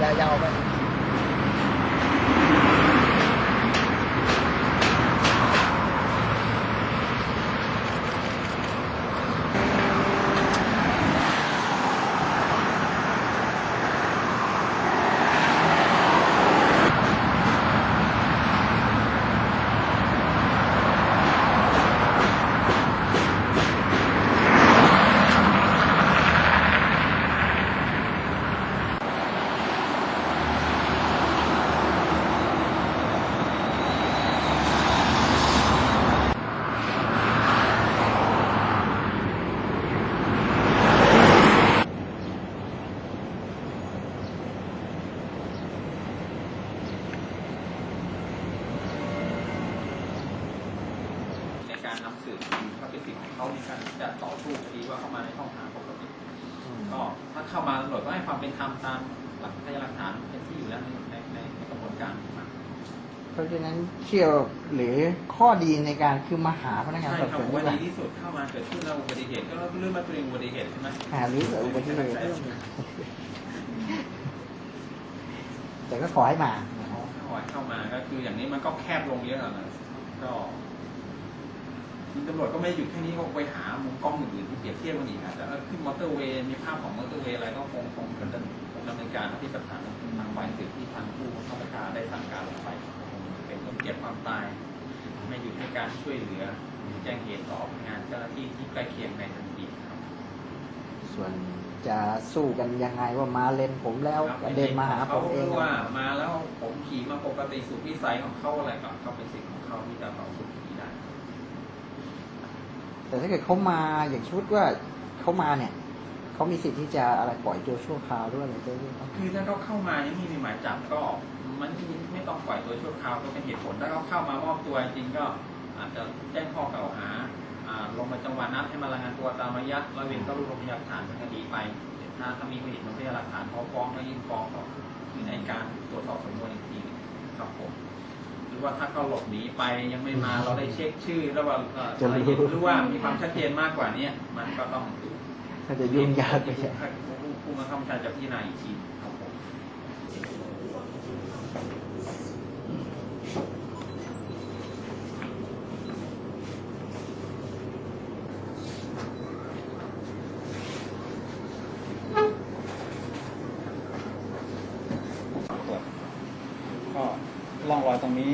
Là giàu. การนำสืบคดีก็เป็นสิทธิ์ของเขาในการที่จะต่อสู้คดีว่าเข้ามาในช่องทางปกติก็ถ้าเข้ามาตำรวจก็ให้ความเป็นธรรมตามหลักพยานหลักฐานเป็นที่อยู่แล้วในในในในกระบวนการครับเพราะฉะนั้นเชี่ยวหรือข้อดีในการคือมาหาพนักงานใช่สอบครัสบวนวันดีกว่าดีที่สุดเข้ามาเกิดขึ้นแล้วอุบัติเหตุก็เรื่องมาตัวเองอุบัติเหตุใช่ไหมหาหรืออุบัติเหตุแต่ก็ขอให้มาเข้ามาเข้ามาก็คืออย่างนี้มันก็แคบลงเยอะแล้วนะก็ ทีมตำรวจก็ไม่ได้หยุดแค่นี้ก็ไปหามุมกล้องอื่นๆที่เปรียบเทียบกันอีกนะแต่ถ้าขึ้นมอเตอร์เวย์มีภาพของมอเตอร์เวย์อะไรก็คงคงดำเนินคงดำเนินการที่ประธานทางฝ่ายสืบที่ทางผู้บังคับบัญชาได้สั่งการลงไปคงเป็นต้นเหตุความตาย ไม่หยุดให้การช่วยเหลือแจ้งเหตุต่อพนักงานเจ้าหน้าที่ที่ใกล้เคียงในทันทีครับส่วนจะสู้กันยังไงว่ามาเลนผมแล้วกระเด็นมาหาผมเองเขารู้ว่ามาแล้วผมขี่มาปกติสุขวิสัยของเขาอะไรก็เขาเป็นสิทธิ์ของเขาที่จะต่อสู้คดีได้ แต่ถ้าเกิดเขามาอย่างชุดว่าเขามาเนี่ยเขามีสิทธิ์ที่จะอะไรปล่อยตัวชั่วคราวด้วยอะไรด้วยคือถ้าเขาเข้ามายังไม่มีหมายจับก็มันไม่ต้องปล่อยตัวชั่วคราวก็เป็นเหตุผลถ้าเขาเข้ามามอบตัวจริงก็อาจจะแจ้งข้อกล่าวหาลงมาจังหวะนัดให้มารายงานตัวตามระยะร้อยเวรก็รวบรวมพยานหลักฐานเป็นคดีไปถ้ามีเหตุพยานหลักฐานเขาฟ้องก็ยื่นฟ้องต่อ ว่าถ้าเขาหลบหนีไปยังไม่มาเราได้เช็คชื่อแล้วว่าเอ่ออะไรหรือว่ามีความชัดเจนมากกว่านี้มันก็ต้องถ้าจะยุ่งยากไปผู้ใช่ผู้ผู้บังคับบัญชาจะพิจารณาอีกทีครับผมก็ร่องรอยตรงนี้